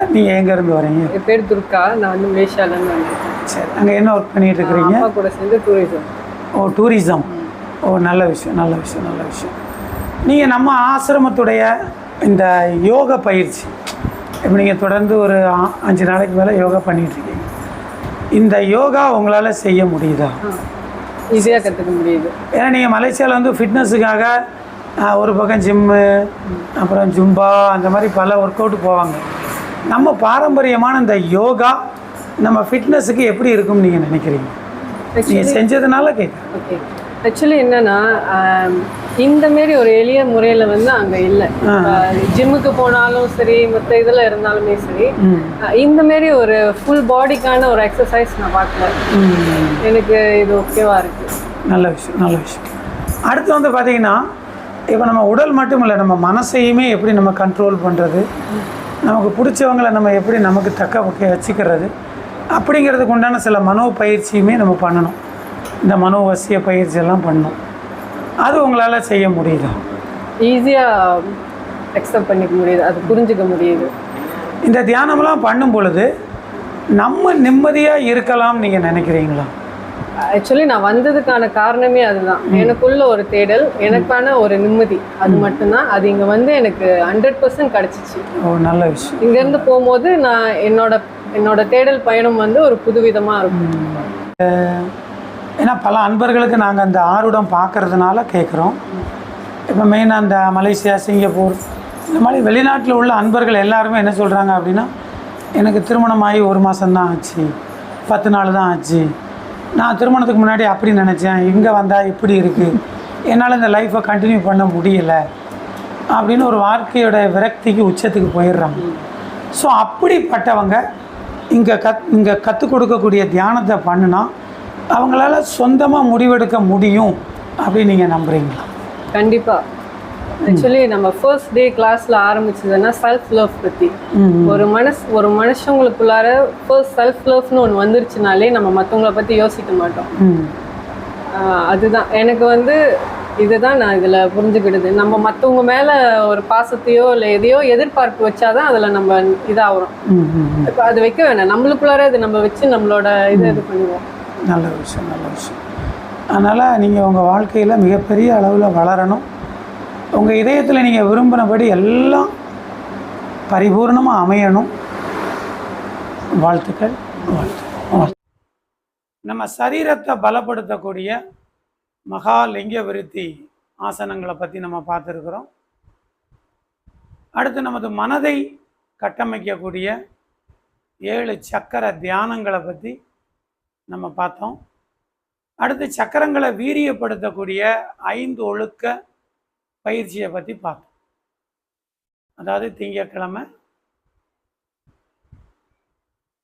நீங்கள் எங்கேருந்து வரீங்க? என் பேர் துர்கா. நான் வந்து மலேசியாலேருந்து வந்திருக்கேன். சரி அங்கே என்ன ஒர்க் பண்ணிட்டு இருக்கிறீங்க அப்பா கூட சேர்ந்து டூரிசம் ஓ டூரிசம் ஓ நல்ல விஷயம் நல்ல விஷயம் நல்ல விஷயம். நீங்கள் நம்ம ஆசிரமத்துடைய இந்த யோக பயிற்சி இப்போ நீங்கள் தொடர்ந்து ஒரு ஆ- அஞ்சு நாளைக்கு மேலே யோகா பண்ணிட்டு இருக்கீங்க இந்த யோகா உங்களால் செய்ய முடியுதா? ஈஸியாக கற்றுக்க முடியுது. ஏன்னா நீங்கள் மலேசியாவில் வந்து ஃபிட்னஸுக்காக ஒரு பக்கம் ஜிம்மு அப்புறம் ஜும்பா அந்த மாதிரி பல ஒர்க் அவுட் போவாங்க. நம்ம பாரம்பரியமான இந்த யோகா நம்ம ஃபிட்னஸுக்கு எப்படி இருக்கும்னு நீங்கள் நினைக்கிறீங்க? நீங்கள் செஞ்சதுனால கேட்குறேன் ஓகே ஆக்சுவலி என்னன்னா இந்த மாரி ஒரு எளிய முறையில் வந்து அங்கே இல்லை. ஜிம்முக்கு போனாலும் சரி மற்ற இதில் இருந்தாலுமே சரி இந்த மாரி ஒரு ஃபுல் பாடிக்கான ஒரு எக்ஸசைஸ் நான் பார்க்கல. எனக்கு இது ஓகேவா இருக்கு. நல்ல விஷயம் நல்ல விஷயம். அடுத்து வந்து பார்த்தீங்கன்னா இப்போ நம்ம உடல் மட்டும் இல்லை நம்ம மனசையுமே எப்படி நம்ம கண்ட்ரோல் பண்ணுறது நமக்கு பிடிச்சவங்களை நம்ம எப்படி நமக்கு தக்க வச்சுக்கிறது? அப்படிங்கிறதுக்கு உண்டான சில மனோ பயிற்சியுமே நம்ம பண்ணணும். இந்த மனோ வசிய பயிற்சி எல்லாம் பண்ணணும். அது உங்களால் செய்ய முடியுதா? ஈஸியாக அக்செப்ட் பண்ணிக்க முடியுது. அது புரிஞ்சுக்க முடியுது. இந்த தியானம்லாம் பண்ணும் பொழுது நம்ம நிம்மதியாக இருக்கலாம் நீங்கள் நினைக்கிறீங்களா? ஆக்சுவலி நான் வந்ததுக்கான காரணமே அதுதான். எனக்குள்ள ஒரு தேடல் எனக்கான ஒரு நிம்மதி. அது மட்டும்தான். அது இங்க வந்து எனக்கு ஹண்ட்ரட் பர்சன்ட் கிடைச்சிச்சு. ஓ நல்ல விஷயம். இங்க இருந்து போகும்போது நான் என்னோட என்னோட தேடல் பயணம் வந்து ஒரு புதுவிதமா இருக்கும். ஏன்னா பல அன்பர்களுக்கு நாங்கள் அந்த ஆருடம் பார்க்கறதுனால கேட்குறோம் இப்போ மெயினாக அந்த மலேசியா சிங்கப்பூர் இந்த மாதிரி வெளிநாட்டில் உள்ள அன்பர்கள் எல்லாருமே என்ன சொல்கிறாங்க அப்படின்னா எனக்கு திருமணமாகி ஒரு மாதம்தான் ஆச்சு. பத்து நாள் தான் ஆச்சு. நான் திருமணத்துக்கு முன்னாடி அப்படி நினச்சேன். இங்கே வந்தால் இப்படி இருக்குது என்னால் இந்த லைஃப்பை கண்டினியூ பண்ண முடியல. அப்படின்னு ஒரு வாழ்க்கையோட விரக்திக்கு உச்சத்துக்கு போயிடுறாங்க. ஸோ அப்படிப்பட்டவங்க இங்கே கத் இங்கே கற்றுக் கொடுக்கக்கூடிய தியானத்தை பண்ணுனா அவங்களால சொந்தமாக முடிவெடுக்க முடியும் அப்படின்னு நீங்கள் நம்புகிறீங்களா கண்டிப்பாக ஆக்சுவலி நம்ம ஃபர்ஸ்ட் டே கிளாஸ்ல ஆரம்பிச்சதுன்னா செல்ஃப் லவ் பத்தி. ஒரு மனசு ஒரு மனுஷங்களுக்குள்ளார ஃபர்ஸ்ட் செல்ஃப் லவ்னு ஒன்று வந்துருச்சுனாலே நம்ம மற்றவங்கள பத்தி யோசிக்க மாட்டோம். அதுதான். எனக்கு வந்து இதுதான் நான் இதில் புரிஞ்சுக்கிடுது நம்ம மற்றவங்க மேலே ஒரு பாசத்தையோ இல்லை எதையோ எதிர்பார்ப்பு வச்சாதான் அதில் நம்ம இதாகிறோம். இப்போ அது வைக்க வேணாம். நம்மளுக்குள்ளார அது நம்ம வச்சு நம்மளோட இதை இது பண்ணுவோம். நல்ல விஷயம் நல்ல விஷயம். அதனால் நீங்கள் உங்கள் வாழ்க்கையில் மிகப்பெரிய அளவில் வளரணும். உங்கள் இதயத்தில் நீங்கள் விரும்பினபடி எல்லாம் பரிபூர்ணமாக அமையணும். வாழ்த்துக்கள் வாழ்த்து. நம்ம சரீரத்தை பலப்படுத்தக்கூடிய மகா லிங்க விருத்தி ஆசனங்களை பற்றி நம்ம பார்த்துருக்குறோம். அடுத்து நமது மனதை கட்டமைக்கக்கூடிய ஏழு சக்கர தியானங்களை பற்றி நம்ம பார்த்தோம். அடுத்து சக்கரங்களை வீரியப்படுத்தக்கூடிய ஐந்து ஒழுக்க பயிற்சியை பற்றி பார்த்தோம் அதாவது திங்கட்கிழமை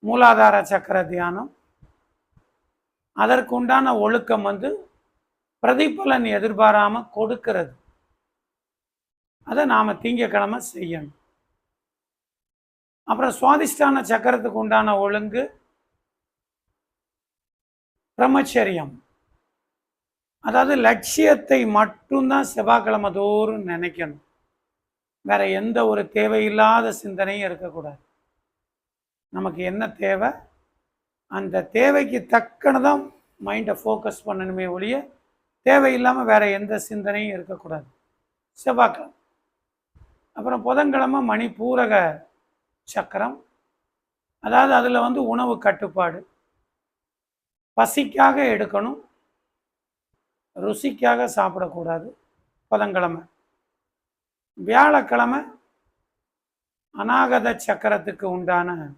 மூலாதார சக்கர தியானம். அதற்குண்டான ஒழுக்கம் வந்து பிரதிபலன் எதிர்பாராமல் கொடுக்கிறது. அதை நாம் திங்கக்கிழமை செய்யணும். அப்புறம் சுவாதிஷ்டான சக்கரத்துக்கு உண்டான ஒழுங்கு பிரம்மச்சரியம். அதாவது லட்சியத்தை மட்டும்தான் செவ்வாய்க்கிழமை தோறும் நினைக்கணும். வேற எந்த ஒரு தேவையில்லாத சிந்தனையும் இருக்கக்கூடாது. நமக்கு என்ன தேவை? அந்த தேவைக்கு தக்கனதான் மைண்டை ஃபோக்கஸ் பண்ணணுமே ஒழிய தேவையில்லாமல் வேற எந்த சிந்தனையும் இருக்கக்கூடாது. செவ்வாய்க்கிழமை. அப்புறம் புதன்கிழமை மணிப்பூரக சக்கரம். அதாவது அதில் வந்து உணவு கட்டுப்பாடு. பசிக்காக எடுக்கணும். ருசிக்காக சாப்பிடக்கூடாது. புதன்கிழமை. வியாழக்கிழமை அநாகத சக்கரத்துக்கு உண்டான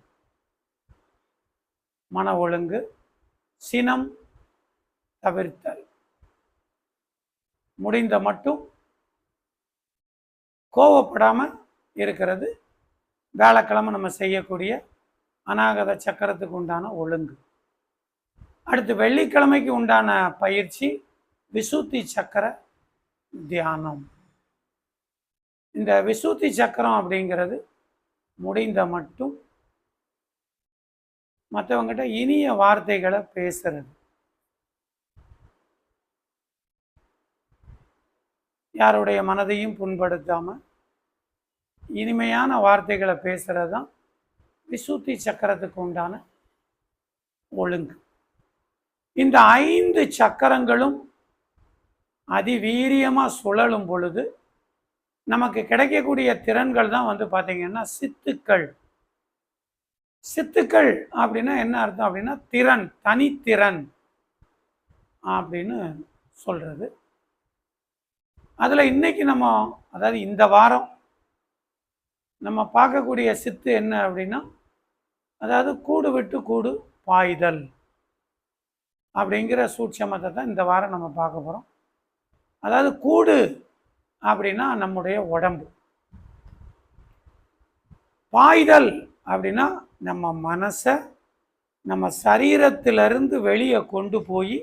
மன ஒழுங்கு சினம் தவிர்த்தல். முடிந்த மட்டும் கோவப்படாமல் இருக்கிறது. வியாழக்கிழமை நம்ம செய்யக்கூடிய அநாகத சக்கரத்துக்கு உண்டான ஒழுங்கு. அடுத்து வெள்ளிக்கிழமைக்கு உண்டான பயிற்சி விசுத்தி சக்கர தியானம். இந்த விசுத்தி சக்கரம் அப்படிங்கிறது முடிந்த மட்டும் மற்றவங்ககிட்ட இனிய வார்த்தைகளை பேசுறது. யாருடைய மனதையும் புண்படுத்தாம இனிமையான வார்த்தைகளை பேசுறது தான் விசுத்தி சக்கரத்துக்கு உண்டான ஒழுங்கு. இந்த ஐந்து சக்கரங்களும் அதிவீரியமாக சுழலும் பொழுது நமக்கு கிடைக்கக்கூடிய திறன்கள் தான் வந்து பார்த்தீங்கன்னா சித்துக்கள். சித்துக்கள் அப்படின்னா என்ன அர்த்தம் அப்படின்னா திறன் தனித்திறன் அப்படின்னு சொல்கிறது அதில் இன்னைக்கு நம்ம அதாவது இந்த வாரம் நம்ம பார்க்கக்கூடிய சித்து என்ன அப்படின்னா அதாவது கூடு விட்டு கூடு பாய்தல் அப்படிங்கிற சூட்சமத்தை தான் இந்த வாரம் நம்ம பார்க்க போகிறோம் அதாவது கூடு அப்படின்னா நம்முடைய உடம்பு. பாய்தல் அப்படின்னா நம்ம மனசை நம்ம சரீரத்திலிருந்து வெளியே கொண்டு போய்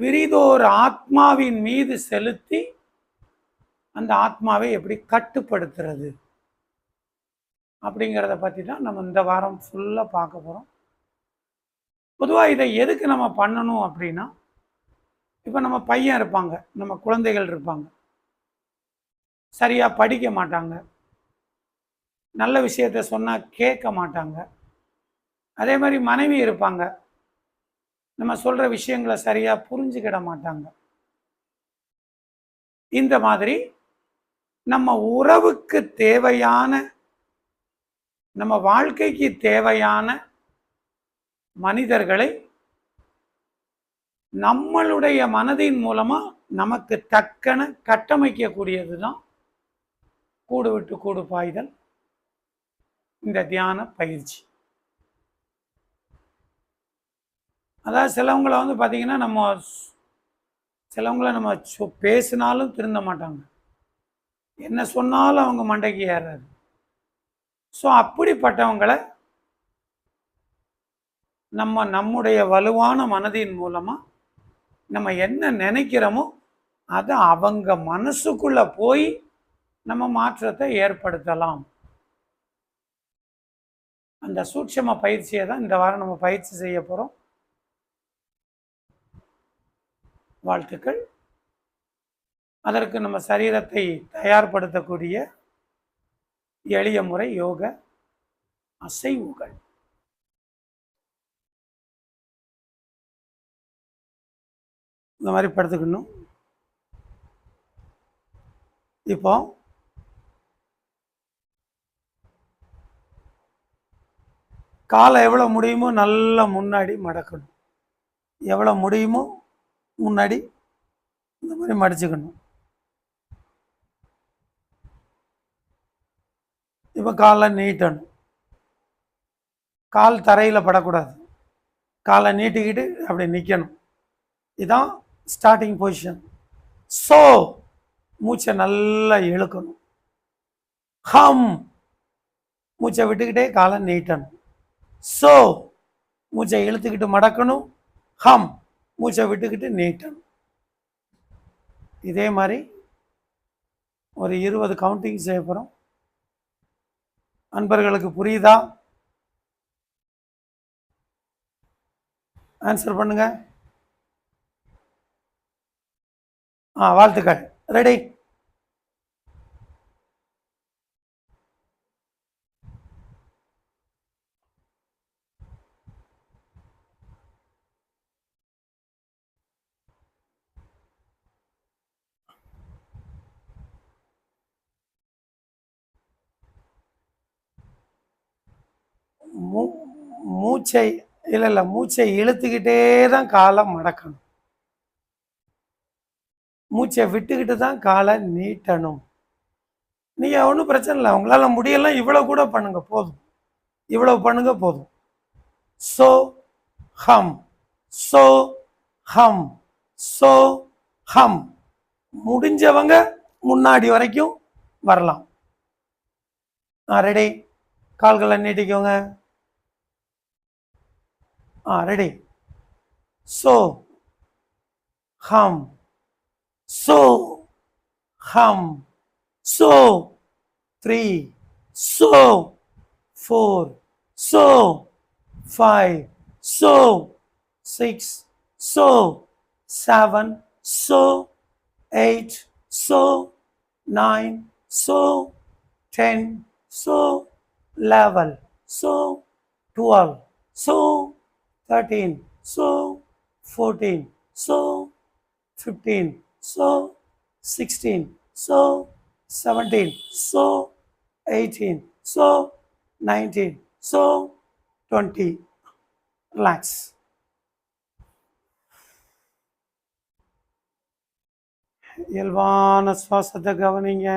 பிரிதோர் ஆத்மாவின் மீது செலுத்தி அந்த ஆத்மாவை எப்படி கட்டுப்படுத்துறது அப்படிங்கிறத பற்றி தான் நம்ம இந்த வாரம் ஃபுல்லாக பார்க்க போகிறோம் பொதுவாக இதை எதுக்கு நம்ம பண்ணணும் அப்படின்னா இப்போ நம்ம பையன் இருப்பாங்க நம்ம குழந்தைகள் இருப்பாங்க. சரியாக படிக்க மாட்டாங்க. நல்ல விஷயத்த சொன்னால் கேட்க மாட்டாங்க. அதே மாதிரி மனைவி இருப்பாங்க. நம்ம சொல்கிற விஷயங்களை சரியாக புரிஞ்சுக்கிட மாட்டாங்க. இந்த மாதிரி நம்ம உறவுக்கு தேவையான நம்ம வாழ்க்கைக்கு தேவையான மனிதர்களை நம்மளுடைய மனதின் மூலமாக நமக்கு தக்கன கட்டமைக்கக்கூடியது தான் கூடு விட்டு கூடு பாய்தல் இந்த தியான பயிற்சி. அதாவது சிலவங்களை வந்து பார்த்திங்கன்னா நம்ம சிலவங்கள நம்ம சொ பேசினாலும் திருந்த மாட்டாங்க. என்ன சொன்னாலும் அவங்க மண்டைக்கு ஏறாது. ஸோ அப்படிப்பட்டவங்களை நம்ம நம்முடைய வலுவான மனதின் மூலமாக நம்ம என்ன நினைக்கிறோமோ அதை அவங்க மனசுக்குள்ளே போய் நம்ம மாற்றத்தை ஏற்படுத்தலாம். அந்த சூட்சம பயிற்சியை தான் இந்த வாரம் நம்ம பயிற்சி செய்ய போகிறோம் வாழ்த்துக்கள். அதற்கு நம்ம சரீரத்தை தயார்படுத்தக்கூடிய எளிய முறை யோக அசைவுகள். இந்த மாதிரி படுத்துக்கணும். இப்போ காலை எவ்வளோ முடியுமோ நல்லா முன்னாடி மடக்கணும். எவ்வளோ முடியுமோ முன்னாடி இந்த மாதிரி மடிச்சுக்கணும். இப்போ காலை நீட்டணும். கால் தரையில் படக்கூடாது. காலை நீட்டிக்கிட்டு அப்படி நிற்கணும் இதான் ஸ்டார்டிங் பொசிஷன் ஸோ மூச்சை நல்லா இழுக்கணும். ஹம் மூச்சை விட்டுக்கிட்டே காலை நீட்டணும். ஸோ மூச்சை இழுத்துக்கிட்டு மடக்கணும். ஹம் மூச்சை விட்டுக்கிட்டு நீட்டணும். இதே மாதிரி ஒரு இருபது கவுண்டிங் செய்ய போகிறோம் அன்பர்களுக்கு புரியுதா? ஆன்சர் பண்ணுங்கள் ஆ வாழ்த்துக்கள். ரெடி மூ மூச்சை இல்லை இல்லை மூச்சை இழுத்துக்கிட்டே தான் காலை மடக்கணும் மூச்சை விட்டுக்கிட்டு தான் காலை நீட்டணும். நீங்கள் ஒன்றும் பிரச்சனை இல்லை. உங்களால் முடியலாம் இவ்வளோ கூட பண்ணுங்க போதும். இவ்வளோ பண்ணுங்க போதும். சோ ஹம் சோ ஹம் சோ ஹம். முடிஞ்சவங்க முன்னாடி வரைக்கும் வரலாம். ஆ ரெடி கால்களை நீட்டிக்கோங்க. ஆ ரெடி சோ ஹம் so, hum, so, three, so, four, so, five, so, six, so, seven, so, eight, so, nine, so, ten, so, level, so, twelve, so, thirteen, so, fourteen, so, fifteen, so 16 so 17 so 18 so 19 so 20 relax. இயல்பான சுவாசத்தை கவனிங்க.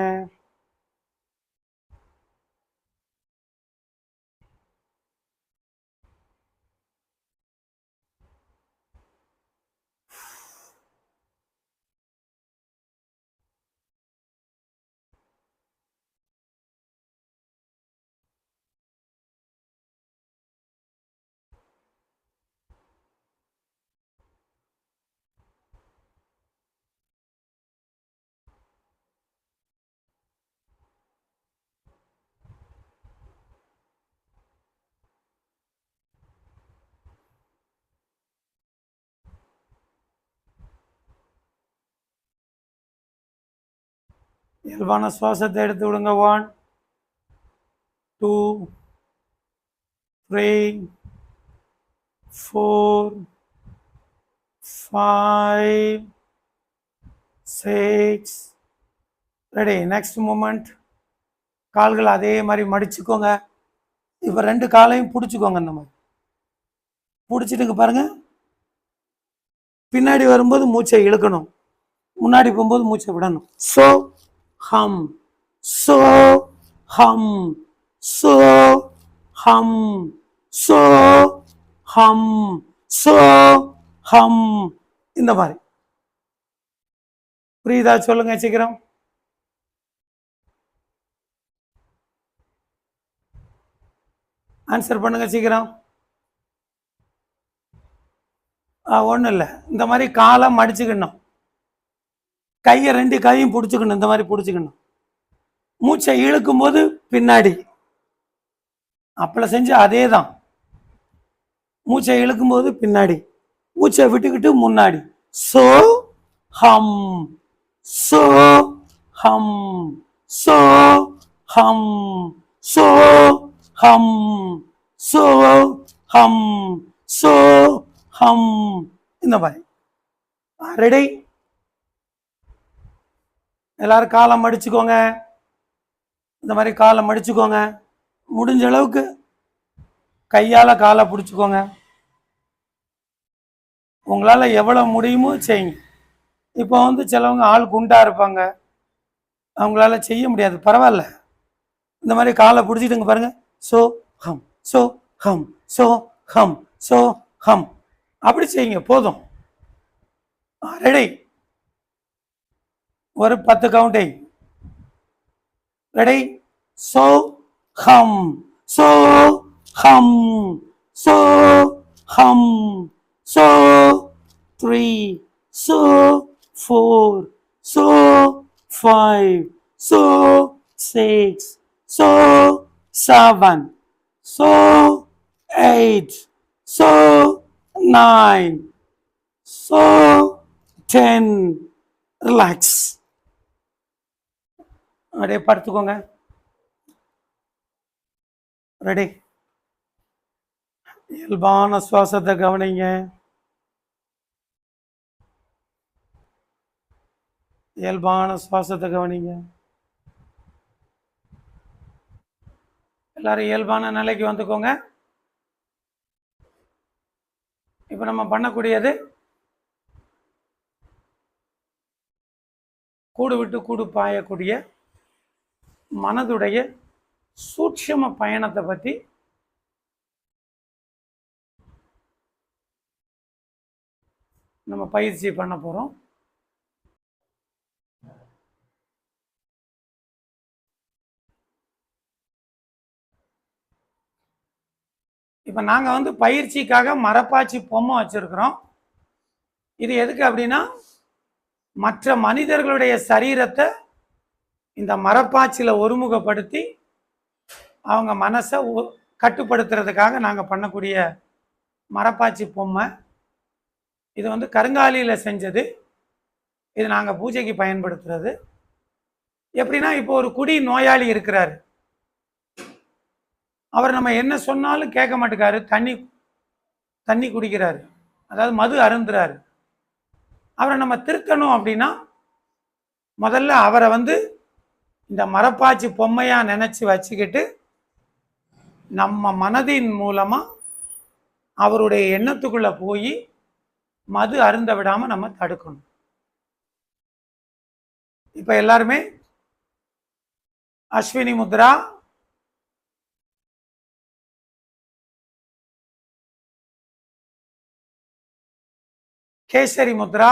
இயல்பான சுவாசத்தை எடுத்து விடுங்க. One two three four five six ready next moment கால்கள் அதே மாதிரி மடிச்சுக்கோங்க. இப்போ ரெண்டு காலையும் பிடிச்சிக்கோங்க இந்த மாதிரி. பிடிச்சிட்டுங்க பாருங்க. பின்னாடி வரும்போது மூச்சை இழுக்கணும். முன்னாடி போகும்போது மூச்சை விடணும். ஸோ ஹம் சோ ஹம் சோ ஹம் சோ ஹம் சோ ஹம் இந்த மாதிரி. புரியுதா? சொல்லுங்க சீக்கிரம். ஆன்சர் பண்ணுங்க சீக்கிரம். ஒன்றும் இல்லை. இந்த மாதிரி காலை மடிச்சுக்கணும் கையை ரெண்டு கையும் பிடிச்சிக்கணும் இந்த மாதிரி பிடிச்சிக்கணும். மூச்சை இழுக்கும் போது பின்னாடி. அப்பளை செஞ்சு அதே தான் மூச்சை இழுக்கும் போது பின்னாடி. மூச்சை விட்டுக்கிட்டு முன்னாடி. சோ ஹம். சோ ஹம். சோ ஹம். சோ ஹம். சோ ஹம். சோ ஹம். இந்த மாதிரி. ரெடி எல்லாரும் காலை மடிச்சுக்கோங்க. இந்த மாதிரி காலை மடிச்சுக்கோங்க. முடிஞ்ச அளவுக்கு கையால் காலை பிடிச்சிக்கோங்க. உங்களால் எவ்வளோ முடியுமோ செய்யுங்க. இப்போ வந்து சிலவங்க ஆள் குண்டாக இருப்பாங்க. அவங்களால செய்ய முடியாது. பரவாயில்ல. இந்த மாதிரி காலை பிடிச்சிட்டுங்க பாருங்கள் ஸோ ஹம் ஸோ ஹம் ஸோ ஹம் ஸோ ஹம். அப்படி செய்யுங்க. போதும். ரெடி ஒரு பத்து கவுண்டிங் ரெடி சோ ஹம் சோ ஹம் சோ ஹம் சோ த்ரீ சோ ஃபோர் சோ ஃபைவ் சோ சிக்ஸ் சோ செவன் சோ எயிட் சோ நைன் சோ டென் ரிலாக்ஸ் அப்படியே படுத்துக்கோங்க. ரெடி இயல்பான சுவாசத்தை கவனிங்க. இயல்பான சுவாசத்தை கவனிங்க. எல்லாரும் இயல்பான நிலைக்கு வந்துக்கோங்க. இப்போ நம்ம பண்ணக்கூடியது கூடு விட்டு கூடு பாயக்கூடிய மனதுடைய சூட்சம பயணத்தை பற்றி நம்ம பயிற்சி பண்ண போகிறோம் இப்போ நாங்கள் வந்து பயிற்சிக்காக மரப்பாச்சி பொம்மை வச்சுருக்குறோம். இது எதுக்கு அப்படின்னா மற்ற மனிதர்களுடைய சரீரத்தை இந்த மரப்பாச்சியில் ஒருமுகப்படுத்தி அவங்க மனசை ஒ- கட்டுப்படுத்துறதுக்காக நாங்கள் பண்ணக்கூடிய மரப்பாச்சி பொம்மை. இது வந்து கருங்காலியில் செஞ்சது. இது நாங்கள் பூஜைக்கு பயன்படுத்துறது. எப்படின்னா இப்போ ஒரு குடி நோயாளி இருக்கிறாரு. அவர் நம்ம என்ன சொன்னாலும் கேட்க மாட்டேக்காரு தண்ணி தண்ணி குடிக்கிறாரு. அதாவது மது அருந்துறாரு. அவரை நம்ம திருத்தணும் அப்படின்னா முதல்ல அவரை வந்து இந்த மரப்பாச்சி பொம்மையாக நினச்சி வச்சுக்கிட்டு நம்ம மனதின் மூலமாக அவருடைய எண்ணத்துக்குள்ளே போய் மது அருந்த விடாமல் நம்ம தடுக்கணும். இப்போ எல்லாருமே அஸ்வினி முத்ரா கேசரி முத்ரா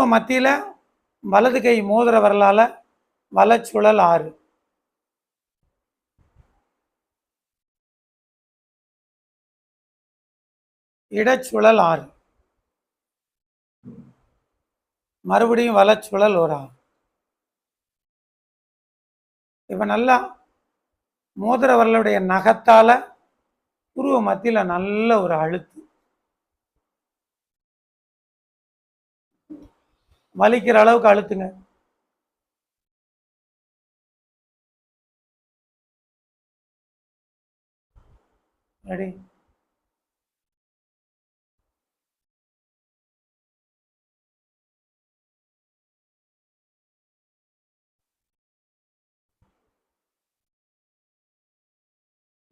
புருவ மத்தியில் வலது கை மோதிர வரலால வலச்சுழல் ஆறு. இடச்சுழல் ஆறு. மறுபடியும் வலச்சுழல் ஒரு ஆறு. இப்போ நல்லா மோதிர வரலுடைய நகத்தால உருவ மத்தியில் நல்ல ஒரு அழுத்து வலிக்கிற அளவுக்கு அழுத்துங்க. ரெடி.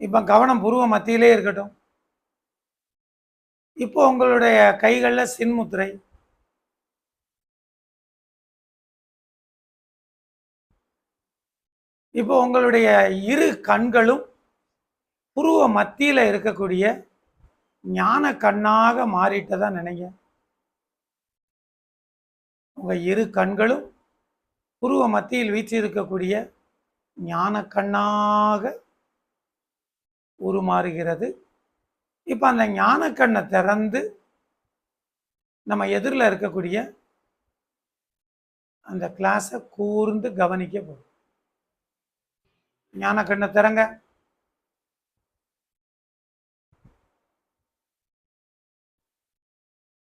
இப்போ கவனம் புருவ மத்தியிலே இருக்கட்டும். இப்போ உங்களுடைய கைகளில் சின்முத்திரை. இப்போ உங்களுடைய இரு கண்களும் புருவ மத்தியில் இருக்கக்கூடிய ஞான கண்ணாக மாறிட்டதா நினைங்க. உங்கள் இரு கண்களும் புருவ மத்தியில் வீற்றிருக்கக்கூடிய ஞான கண்ணாக உருமாறுகிறது. இப்போ அந்த ஞான கண்ணை திறந்து நம்ம எதிரில் இருக்கக்கூடிய அந்த கிளாஸை கூர்ந்து கவனிக்க போகும் ஞான கண்ணை திறங்க.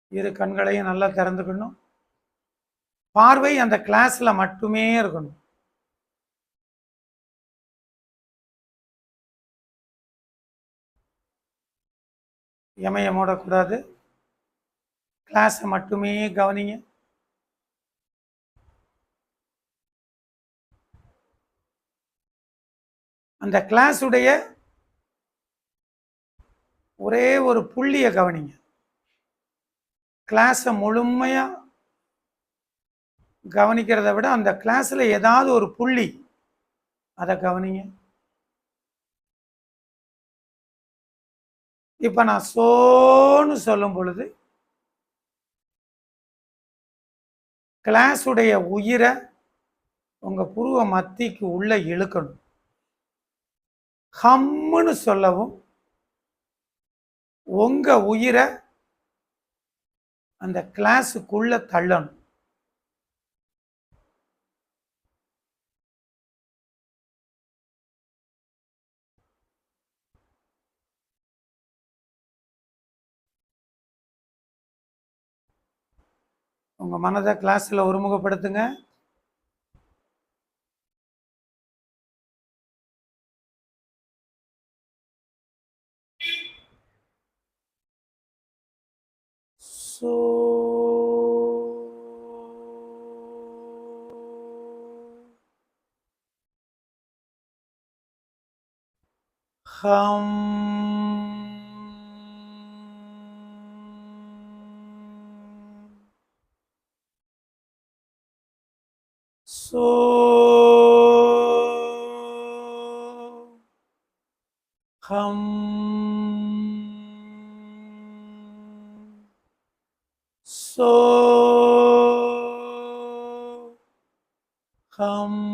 இரு கண்களையும் நல்லா திறந்துக்கணும். பார்வை அந்த கிளாஸ்ல மட்டுமே இருக்கணும். எமைய மூடக்கூடாது. கிளாஸை மட்டுமே கவனிங்க. அந்த கிளாஸுடைய ஒரே ஒரு புள்ளியை கவனிங்க. கிளாஸை முழுமையா கவனிக்கிறத விட அந்த கிளாஸ்ல ஏதாவது ஒரு புள்ளி அதை கவனிங்க. இப்ப நான் சோன்னு சொல்லும் பொழுது கிளாஸுடைய உயிரை உங்க புருவ மத்திக்கு உள்ள இழுக்கணும். ஹம்முன்னு சொல்லவும் உங்க உயிரை அந்த கிளாஸுக்குள்ள தள்ளணும். உங்க மனதை கிளாஸ்ல ஒருமுகப்படுத்துங்க. ஹம் சோ ஹம் சோ ஹம்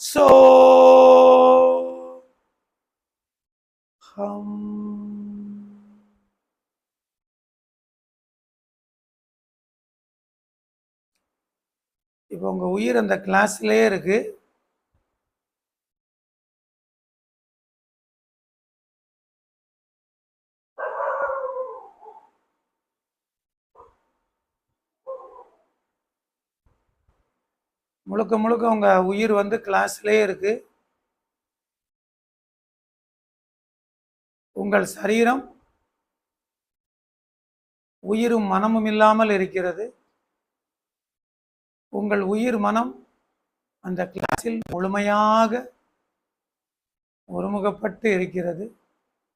so hum. இப்போ உங்கள் உயிர் அந்த கிளாஸ்லேயே இருக்குது முழுக்க முழுக்க உங்கள் உயிர் வந்து கிளாஸ்லேயே இருக்கு. உங்கள் சரீரம் உயிரும் மனமும் இல்லாமல் இருக்கிறது. உங்கள் உயிர் மனம் அந்த கிளாஸில் முழுமையாக ஒருமுகப்பட்டு இருக்கிறது.